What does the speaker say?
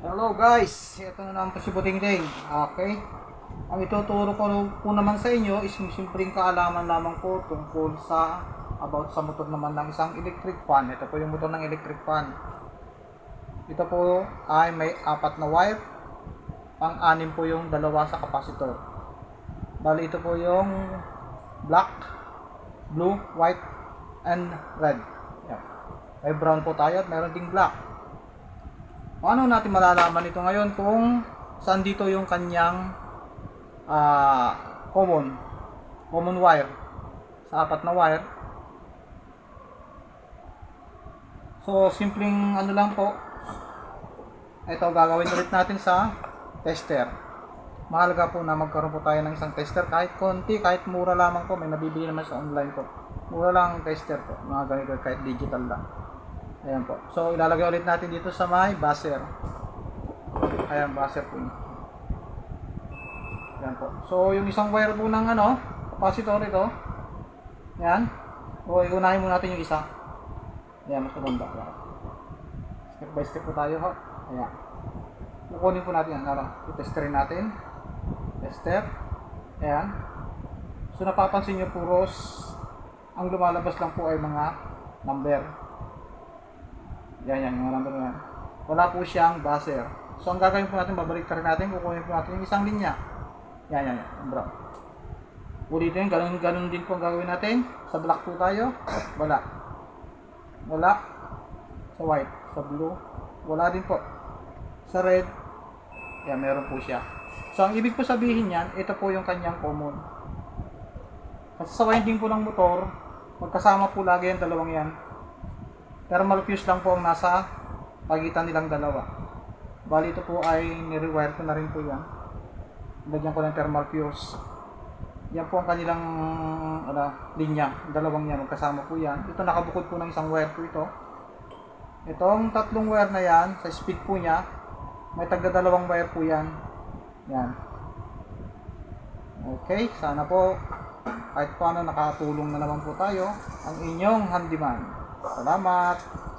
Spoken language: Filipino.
Hello guys, ito na naman po si Buting Ding. Okay. Ang ituturo ko po naman sa inyo is yung simpleng kaalaman lamang po tungkol sa about sa motor naman ng isang electric fan. Ito po yung motor ng electric fan. Ito po ay may apat na wire. Pang-anim po yung dalawa sa capacitor. Bali ito po yung black, blue, white, and red. Yan. May brown po tayo at meron ding black. Paano natin malalaman ito ngayon kung saan dito yung kanyang ah, common common wire? Sa apat na wire. So simpleng ano lang po. Ito gagawin ulit natin sa tester. Mahalaga po na magkaroon po tayo ng isang tester. Kahit konti kahit mura lamang po may nabibili naman sa online po. Mura lang ang tester po mga ganito kahit digital lang Ayan po. So, ilalagay ulit natin dito sa may buzzer. Ayan, buzzer po. Ayan po. So, yung isang wire po ng ano, capacitor ito. Ayan. O, iunahin muna natin yung isa. Ayan, mas maganda. Step by step po tayo ha. Ayan. Kukunin po natin yan. Ano, itesterin natin. Step. Ayan. So, napapansin nyo puros ang lumalabas lang po ay mga number. Yan, yan, yung number na yan. Wala po siyang buzzer. So, ang gagawin po natin, babalik rin natin, kukunin po natin yung isang linya. Yan, yan, yan, brown. Ulitin, ganun, ganun din po ang gagawin natin. Sa black po tayo, wala. Wala. Sa white, sa blue, wala din po. Sa red, yan, meron po siya. So, ang ibig po sabihin yan, ito po yung kanyang common. Kasi sa winding po ng motor, magkasama po lagi yung dalawang yan. Thermal fuse lang po ang nasa pagitan nilang dalawa. Bali ito po ay nirewire ko na rin po yan. Lagyan ko ng thermal fuse. Yan po ang kanilang ala, linya. Dalawang yan, magkasama po yan. Ito nakabukod po ng isang wire po ito. Itong tatlong wire na yan, sa speed po niya, may tagda dalawang wire po yan. Yan. Okay, sana po kahit paano nakatulong na naman po tayo ang inyong handyman. Salamat!